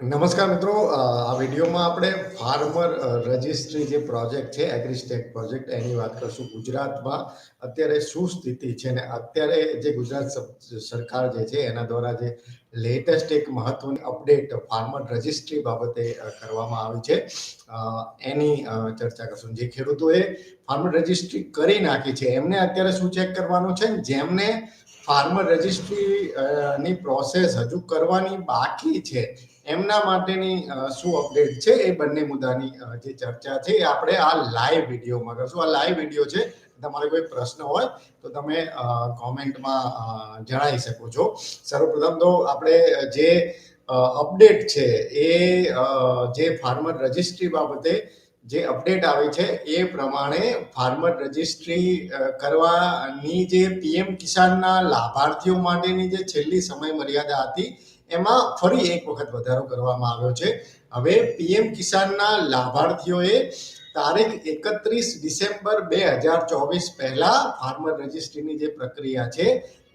નમસ્કાર મિત્રો. આ વિડીયોમાં આપણે ફાર્મર રજિસ્ટ્રી જે પ્રોજેક્ટ છે, એગ્રીસ્ટેક પ્રોજેક્ટ, એની વાત કરશું ગુજરાતમાં. અત્યારે શું સ્થિતિ છે ને અત્યારે જે ગુજરાત સરકાર જે છે, એના દ્વારા જે લેટેસ્ટ એક મહત્વની અપડેટ ફાર્મર રજિસ્ટ્રી બાબતે કરવામાં આવી છે. એની ચર્ચા કરશું. જે ખેડૂતોએ ફાર્મર રજિસ્ટ્રી કરી નાખી છે, એમને અત્યારે શું ચેક કરવાનું છે? જેમને ફાર્મર રજિસ્ટ્રી ની પ્રોસેસ હજુ કરવાની બાકી છે એમના માટેની શું અપડેટ છે એ બંને મુદ્દાની જે ચર્ચા છે એ આપણે આ લાઈવ વિડીયોમાં કરશું. આ લાઈવ વીડિયો છે, તમારે કોઈ પ્રશ્ન હોય તો તમે કોમેન્ટમાં જણાવી શકો છો. સર્વપ્રથમ તો આપણે જે અપડેટ છે એ જે ફાર્મર રજિસ્ટ્રી બાબતે જે અપડેટ આવી છે એ પ્રમાણે ફાર્મર રજિસ્ટ્રી કરવાની જે પીએમ કિસાનના લાભાર્થીઓ માટેની જે છેલ્લી સમય મર્યાદા હતી એમાં ફરી એક વખત વધારો કરવામાં આવ્યો છે. હવે પીએમ કિસાનના લાભાર્થીઓએ તારીખ એકત્રીસ ડિસેમ્બર બે હજાર ચોવીસ પહેલા ફાર્મર રજિસ્ટ્રીની જે પ્રક્રિયા છે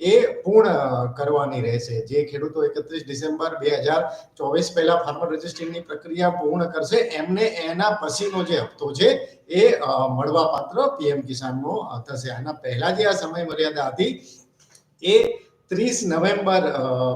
એ પૂર્ણ કરવાની રહેશે. જે ખેડૂતો એકત્રીસ ડિસેમ્બર બે હજાર ચોવીસ પહેલા ફાર્મર રજિસ્ટ્રીની પ્રક્રિયા પૂર્ણ કરશે, એમને એના પછીનો જે હપ્તો છે એ મળવાપાત્ર પીએમ કિસાનનો થશે. આના પહેલા જે આ સમય મર્યાદા હતી એ ત્રીસ નવેમ્બર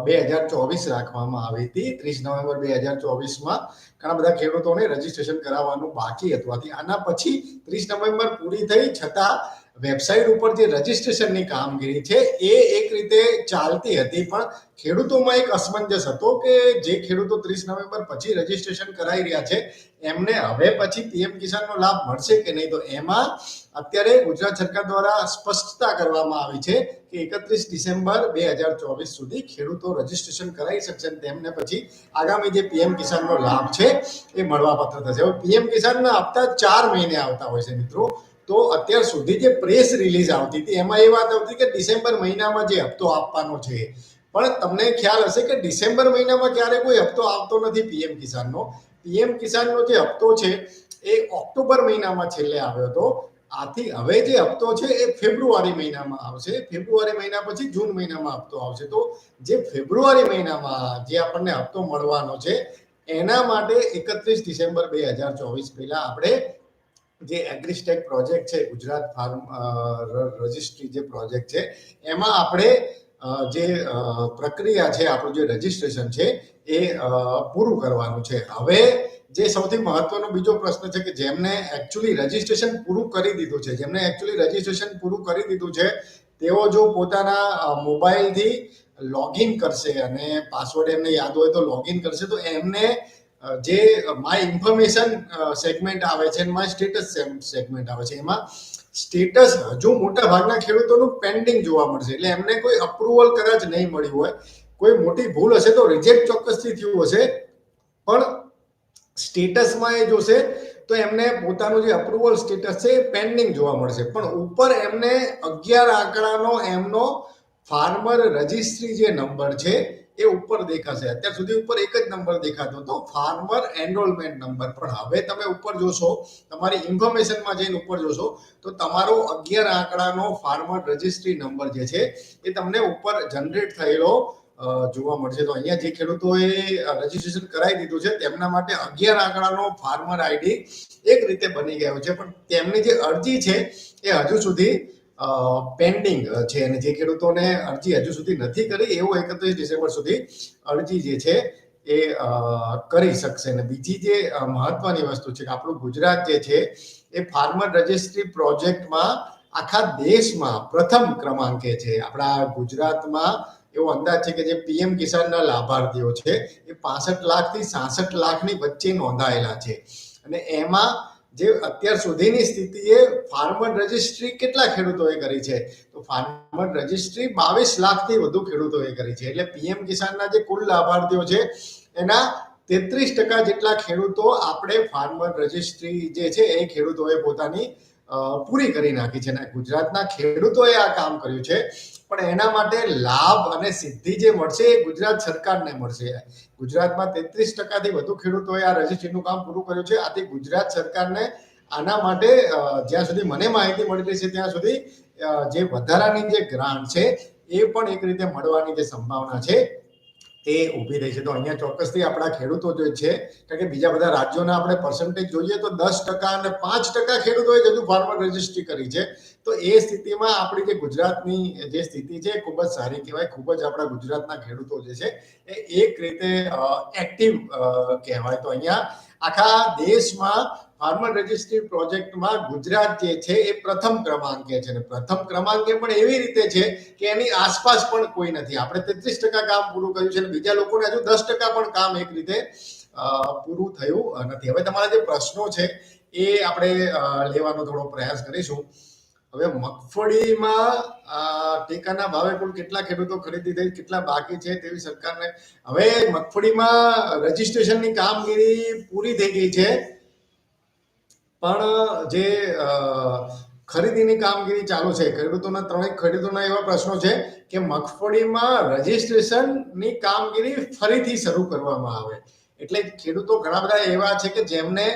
બે હજાર ચોવીસ રાખવામાં આવી હતી. ત્રીસ નવેમ્બર બે હજાર ચોવીસમાં ઘણા બધા ખેડૂતોને રજીસ્ટ્રેશન કરાવવાનું બાકી હતું. આના પછી ત્રીસ નવેમ્બર પૂરી થઈ છતાં વેબસાઇટ ઉપર જે રજીસ્ટ્રેશનની કામગીરી છે, એ એક રીતે ચાલતી હતી. પણ ખેડૂતોમાં એક અસમંજસ હતો કે જે ખેડૂતો ત્રીસ નવેમ્બર પછી રજીસ્ટ્રેશન કરાવી રહ્યા છે, એમને હવે પછી પીએમ કિસાનનો લાભ મળશે કે નહીં? તો એમાં અત્યારે ગુજરાત સરકાર દ્વારા સ્પષ્ટતા કરવામાં આવી છે કે એકત્રીસ ડિસેમ્બર બે હજાર ચોવીસ સુધી ખેડૂતો રજીસ્ટ્રેશન કરાવી શકશે તેમને પછી આગામી જે પીએમ કિસાનનો લાભ છે, એ મળવાપાત્ર થશે. હવે પીએમ કિસાનના હપ્તા ચાર મહિને આવતા હોય છે મિત્રો. તો અત્યાર સુધી જે પ્રેસ રિલીઝ આવતી હતી, એમાં એ વાત આવતી કે ડિસેમ્બર મહિનામાં જે હપ્તો આપવાનો છે. પણ તમને ખ્યાલ હશે કે ડિસેમ્બર મહિનામાં ક્યારે કોઈ હપ્તો આવતો નથી પીએમ કિસાનનો. પીએમ કિસાનનો જે હપ્તો છે, એ ઓક્ટોબર મહિનામાં છેલ્લે આવ્યો હતો. આથી હવે જે હપ્તો છે, એ ફેબ્રુઆરી મહિનામાં આવશે. ફેબ્રુઆરી મહિના પછી જૂન મહિનામાં હપ્તો આવશે. તો જે ફેબ્રુઆરી મહિનામાં જે આપણને હપ્તો મળવાનો છે, એના માટે એકત્રીસ ડિસેમ્બર બે હજાર ચોવીસ પહેલા આપણે જે એગ્રીસ્ટેક પ્રોજેક્ટ છે, ગુજરાત ફાર્મ રજિસ્ટ્રી જે પ્રોજેક્ટ છે, એમાં આપણે જે પ્રક્રિયા છે, આપણું જે રજિસ્ટ્રેશન છે, એ પૂરું કરવાનું છે. હવે જે સૌથી મહત્વનો બીજો પ્રશ્ન છે કે જેમને એકચ્યુઅલી રજિસ્ટ્રેશન પૂરું કરી દીધું છે, જેમને એકચ્યુઅલી રજિસ્ટ્રેશન પૂરું કરી દીધું છે, તેઓ જો પોતાના મોબાઈલથી લોગિન કરશે અને પાસવર્ડ એમને યાદ હોય તો લોગિન કરશે, તો એમને જે માય ઇન્ફોર્મેશન સેગમેન્ટ આવે છે માય સ્ટેટસ સેગમેન્ટ આવે છે. એમાં સ્ટેટસ હજુ મોટા ભાગના ખેડૂતોનું પેન્ડિંગ જોવા મળશે. એટલે એમને કોઈ અપ્રુવલ કદાચ નહીં મળ્યું હોય, કોઈ મોટી ભૂલ હશે તો રિજેક્ટ ચોક્કસથી થયું હશે. પણ સ્ટેટસમાં એ જોશે તો એમને પોતાનું જે અપ્રુવલ સ્ટેટસ છે એ પેન્ડિંગ જોવા મળશે. પણ ઉપર એમને અગિયાર આંકડાનો એમનો ફાર્મર રજિસ્ટ્રી જે નંબર છે એ ઉપર દેખાશે. અત્યાર સુધી ઉપર એક જ નંબર દેખાતો હતો ફાર્મર એનરોલમેન્ટ નંબર પણ હવે તમે ઉપર જોશો, તમારી ઇન્ફોર્મેશનમાં જઈને ઉપર જોશો, તો તમારો અગિયાર આંકડાનો ફાર્મર રજિસ્ટ્રી નંબર જે છે, એ તમને ઉપર જનરેટ થયેલો જોવા મળશે. તો અહીંયા જે ખેડૂતોએ રજીસ્ટ્રેશન કરાવી દીધું છે, તેમના માટે અગિયાર આંકડાનો ફાર્મર આઈડી એક રીતે બની ગયો છે. પણ તેમની જે અરજી છે, એ હજુ સુધી પેન્ડિંગ છે અને જે ખેડૂતોને અરજી હજુ સુધી નથી કરી, એવો એકત્રીસ ડિસેમ્બર સુધી અરજી જે છે એ કરી શકશે. અને બીજી જે મહત્વની વસ્તુ છે કે આપણું ગુજરાત જે છે એ ફાર્મર રજિસ્ટ્રી પ્રોજેક્ટમાં આખા દેશમાં પ્રથમ ક્રમાંકે છે. આપણા ગુજરાતમાં એવો અંદાજ છે કે જે પીએમ કિસાનના લાભાર્થીઓ છે એ પાસઠ લાખથી સાસઠ લાખની વચ્ચે નોંધાયેલા છે. અને એમાં જે અત્યાર સુધીની સ્થિતિએ ફાર્મર રજિસ્ટ્રી કેટલા ખેડૂતોએ કરી છે? તો ફાર્મર રજિસ્ટ્રી બાવીસ લાખથી વધુ ખેડૂતોએ કરી છે. એટલે પીએમ કિસાનના જે કુલ લાભાર્થીઓ છે, એના તેત્રીસ ટકા જેટલા ખેડૂતો આપણે ફાર્મર રજિસ્ટ્રી જે છે, એ ખેડૂતોએ પોતાની પૂરી કરી નાખી છે. અને ગુજરાતના ખેડૂતોએ આ કામ કર્યું છે. પણ એના માટે લાભ અને સિદ્ધિ જે મળશે એ ગુજરાત સરકારને મળશે. ગુજરાતમાં તેત્રીસ ટકાથી વધુ ખેડૂતોએ આ રજિસ્ટ્રીનું કામ પૂરું કર્યું છે. આથી ગુજરાત સરકારને આના માટે જ્યાં સુધી મને માહિતી મળી છે ત્યાં સુધી જે વધારાની જે ગ્રાન્ટ છે એ પણ એક રીતે મળવાની જે સંભાવના છે. એ ઊભી રહી છે. તો અહીંયા ચોક્કસથી આપણા ખેડૂતો જે છે, કારણ કે બીજા બધા રાજ્યોના આપણે પર્સન્ટેજ જોઈએ તો દસ ટકા અને પાંચ ટકા ખેડૂતોએ જ હજુ ફાર્મર રજિસ્ટ્રી કરી છે. તો એ સ્થિતિમાં આપણી જે ગુજરાતની જે સ્થિતિ છે, ખૂબ જ સારી કહેવાય. ખૂબ જ આપણા ગુજરાતના ખેડૂતો જે છે, એ એક રીતે એક્ટિવ કહેવાય. તો અહીંયા આખા દેશમાં ફાર્મર રજિસ્ટ્રી પ્રોજેક્ટમાં ગુજરાત જે છે એ પ્રથમ ક્રમાંકે છે અને પ્રથમ ક્રમાંકે પણ એવી રીતે છે કે એની આસપાસ પણ કોઈ નથી. આપણે તેત્રીસ ટકા કામ પૂરું કર્યું છે અને બીજા લોકોને હજુ દસ ટકા પણ કામ એક રીતે પૂરું થયું નથી. હવે તમારા જે પ્રશ્નો છે એ આપણે લેવાનો થોડો પ્રયાસ કરીશું. હવે મગફળીમાં ટેકાના ભાવે કુલ કેટલા ખેડૂતો ખરીદી થઈ, કેટલા બાકી છે તેવી સરકારને, હવે મગફળીમાં રજીસ્ટ્રેશનની કામગીરી પૂરી થઈ ગઈ છે. પણ, જે ખરીદીની કામગીરી ચાલુ છે, ખેડૂતોના ત્રણેય ખેડૂતોના એવા પ્રશ્નો છે કે મગફળીમાં રજીસ્ટ્રેશનની કામગીરી ફરીથી શરૂ કરવામાં આવે. એટલે ખેડૂતો ઘણા બધા એવા છે કે જેમને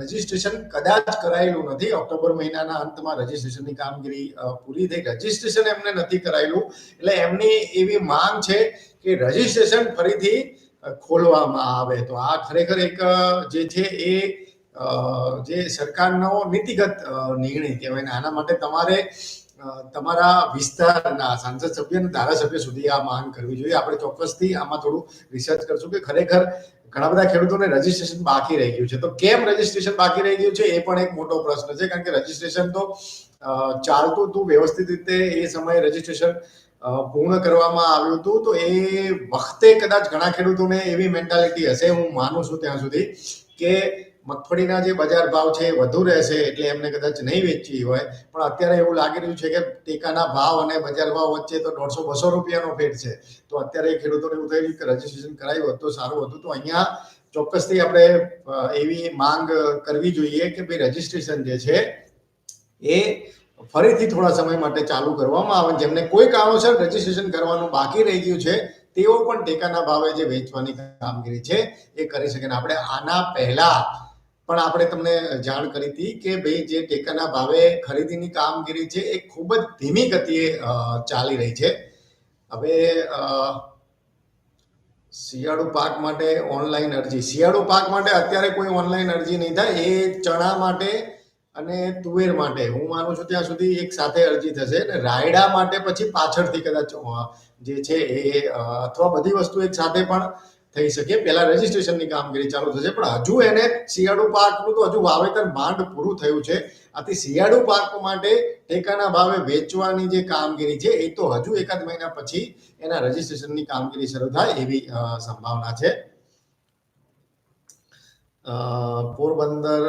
રજીસ્ટ્રેશન કદાચ કરાયેલું નથી. ઓક્ટોબર મહિનાના અંતમાં રજીસ્ટ્રેશનની કામગીરી પૂરી થઈ. રજીસ્ટ્રેશન એમને નથી કરાયેલું. એટલે એમની એવી માંગ છે કે રજીસ્ટ્રેશન ફરીથી ખોલવામાં આવે. તો આ ખરેખર એક જે છે એ જે સરકારનો નીતિગત નિર્ણય કહેવાય ને, આના માટે તમારે તમારા વિસ્તારના સાંસદ સભ્ય અને ધારાસભ્ય સુધી આ માંગ કરવી જોઈએ. આપણે ચોક્કસથી આમાં થોડું રિસર્ચ કરશું કે ખરેખર ઘણા બધા ખેડૂતોને રજીસ્ટ્રેશન બાકી રહી ગયું છે. તો કેમ રજીસ્ટ્રેશન બાકી રહી ગયું છે એ પણ એક મોટો પ્રશ્ન છે, કારણ કે રજીસ્ટ્રેશન તો ચાલતું હતું, વ્યવસ્થિત રીતે એ સમયે રજીસ્ટ્રેશન પૂર્ણ કરવામાં આવ્યું હતું. તો એ વખતે કદાચ ઘણા ખેડૂતોને એવી મેન્ટાલિટી હશે, હું માનું છું ત્યાં સુધી, કે મગફળીના જે બજાર ભાવ છે એ વધુ રહેશે એટલે એમને કદાચ નહીં વેચવી હોય. પણ અત્યારે એવું લાગી રહ્યું છે કે ટેકાના ભાવ અને બજાર ભાવ વચ્ચે તો દોઢસો બસો રૂપિયાનો ફેર છે. તો અત્યારે ખેડૂતોને એવું થયું કે રજીસ્ટ્રેશન કરાયું હોત, સારું હતું. તો અહીંયા ચોક્કસથી આપણે એવી માંગ કરવી જોઈએ કે ભાઈ રજીસ્ટ્રેશન જે છે એ ફરીથી થોડા સમય માટે ચાલુ કરવામાં આવે. જેમને કોઈ કારણોસર રજીસ્ટ્રેશન કરવાનું બાકી રહી ગયું છે, તેઓ પણ ટેકાના ભાવે જે વેચવાની કામગીરી છે એ કરી શકે. આપણે આના પહેલા પણ આપણે તમને જાણ કરી હતી કે ભાઈ જે ટેકાના ભાવે ખરીદીની કામગીરી છે એ ખૂબ જ ધીમી ગતિએ ચાલી રહી છે. હવે શિયાળુ પાક માટે ઓનલાઈન અરજી. શિયાળુ પાક માટે અત્યારે કોઈ ઓનલાઈન અરજી નહીં થાય. એ ચણા માટે અને તુવેર માટે. હું માનું છું ત્યાં સુધી એક સાથે અરજી થશે અને રાયડા માટે પછી પાછળથી કદાચ જે છે એ અથવા બધી વસ્તુ એક સાથે પણ થઈ શકે. પહેલા રજીસ્ટ્રેશનની કામગીરી ચાલુ થશે, પણ હજુ એને શિયાળુ પાકનું તો હજુ વાવેતર માંડ પૂરું થયું છે. આથી શિયાળુ પાક માટે ટેકાના ભાવે વેચવાની જે કામગીરી છે, એ તો હજુ એકાદ મહિના પછી એના રજીસ્ટ્રેશનની કામગીરી શરૂ થાય એવી સંભાવના છે. પોરબંદર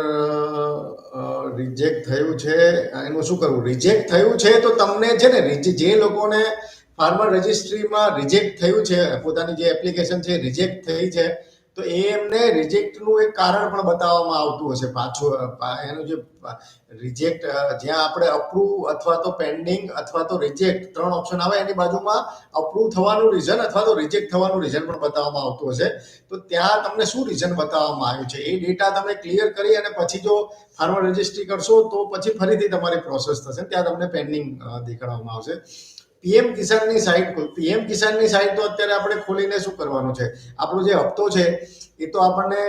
રિજેક્ટ થયું છે. એનું શું કરવું? રિજેક્ટ થયું છે તો તમને છે ને, જે લોકોને ફાર્મર રજિસ્ટ્રીમાં રિજેક્ટ થયું છે, પોતાની જે એપ્લિકેશન છે રિજેક્ટ થઈ છે, તો એ એમને રિજેક્ટનું એક કારણ પણ બતાવવામાં આવતું હશે પાછું એનું જે રિજેક્ટ જ્યાં આપણે અપ્રૂવ અથવા તો પેન્ડિંગ અથવા તો રિજેક્ટ ત્રણ ઓપ્શન આવે, એની બાજુમાં અપ્રૂવ થવાનું રીઝન અથવા તો રિજેક્ટ થવાનું રીઝન પણ બતાવવામાં આવતું હશે. તો ત્યાં તમને શું રીઝન બતાવવામાં આવ્યું છે? એ ડેટા તમે ક્લિયર કરી અને પછી જો ફાર્મર રજિસ્ટ્રી કરશો તો પછી ફરીથી તમારી પ્રોસેસ થશે ત્યાં તમને પેન્ડિંગ દેખાડવામાં આવશે. પીએમ કિસાનની સાઇટ પીએમ કિસાનની સાઇટ તો અત્યારે આપણે ખોલીને શું કરવાનું છે? આપણો જે હપ્તો છે, એ તો આપણને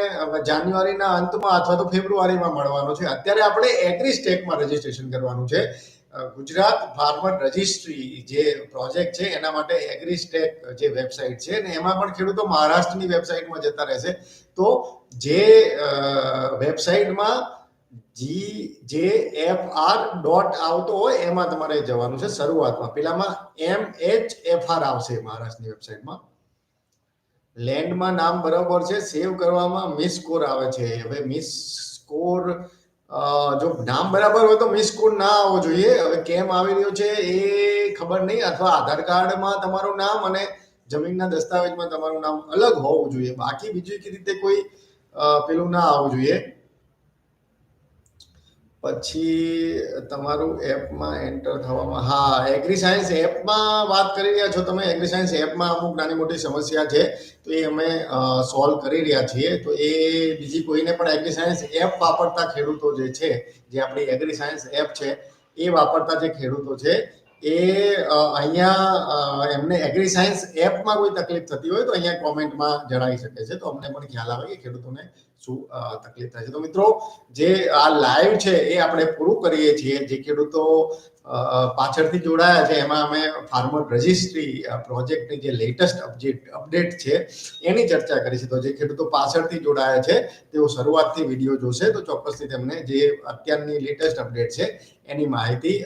જાન્યુઆરીના અંતમાં અથવા તો ફેબ્રુઆરીમાં મળવાનો છે. અત્યારે આપણે એગ્રી સ્ટેકમાં રજીસ્ટ્રેશન કરવાનું છે. ગુજરાત ફાર્મર રજિસ્ટ્રી જે પ્રોજેક્ટ છે, એના માટે એગ્રી સ્ટેક જે વેબસાઇટ છે, ને એમાં પણ ખેડૂતો મહારાષ્ટ્રની વેબસાઇટમાં જતા રહેશે. તો જે વેબસાઇટમાં જી જે એફ આર ડોટ આવતો હોય, એમાં તમારે જવાનું છે શરૂઆતમાં. પેલામાં એમ એચ એફ આર આવશે મહારાષ્ટ્રની વેબસાઇટમાં લેન્ડમાં નામ બરાબર છે સેવ કરવામાં મિસ સ્કોર આવે છે. હવે મિસ સ્કોર જો નામ બરાબર હોય તો મિસ સ્કોર ના આવવો જોઈએ. હવે કેમ આવી રહ્યો છે એ ખબર નહીં, અથવા આધાર કાર્ડમાં તમારું નામ અને જમીનના દસ્તાવેજમાં તમારું નામ અલગ હોવું જોઈએ. બાકી બીજી રીતે કોઈ પેલું ના આવવું જોઈએ. પછી તમારું એપમાં એન્ટર થવામાં, હા એગ્રી સાયન્સ એપમાં વાત કરી રહ્યા છો તમે. એગ્રી સાયન્સ એપમાં અમુક નાની મોટી સમસ્યા છે તો એ અમે સોલ્વ કરી રહ્યા છીએ. તો એ બીજી કોઈને પણ એગ્રી સાયન્સ એપ વાપરતા ખેડૂતો જે છે, જે આપણી એગ્રી સાયન્સ એપ છે, એ વાપરતા જે ખેડૂતો છે, એ અહીંયા એમને એગ્રી સાયન્સ એપમાં કોઈ તકલીફ થતી હોય તો અહીંયા કોમેન્ટમાં જણાવી શકે છે. તો અમને પણ ખ્યાલ આવે કે ખેડૂતોને શું તકલીફ થાય છે. તો મિત્રો, જે આ લાઈવ છે એ આપણે પૂરું કરીએ છીએ. જે ખેડૂતો પાછળથી જોડાયા છે, એમાં અમે ફાર્મર રજિસ્ટ્રી પ્રોજેક્ટની જે લેટેસ્ટ અપડેટ અપડેટ છે, એની ચર્ચા કરી છે. તો જે ખેડૂતો પાછળથી જોડાયા છે, તેઓ શરૂઆતથી વીડિયો જોશે. તો ચોક્કસથી તેમને જે અત્યારની લેટેસ્ટ અપડેટ છે, એની માહિતી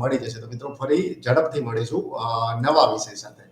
મળી જશે. તો મિત્રો, ફરી ઝડપથી મળીશું નવા વિષય સાથે.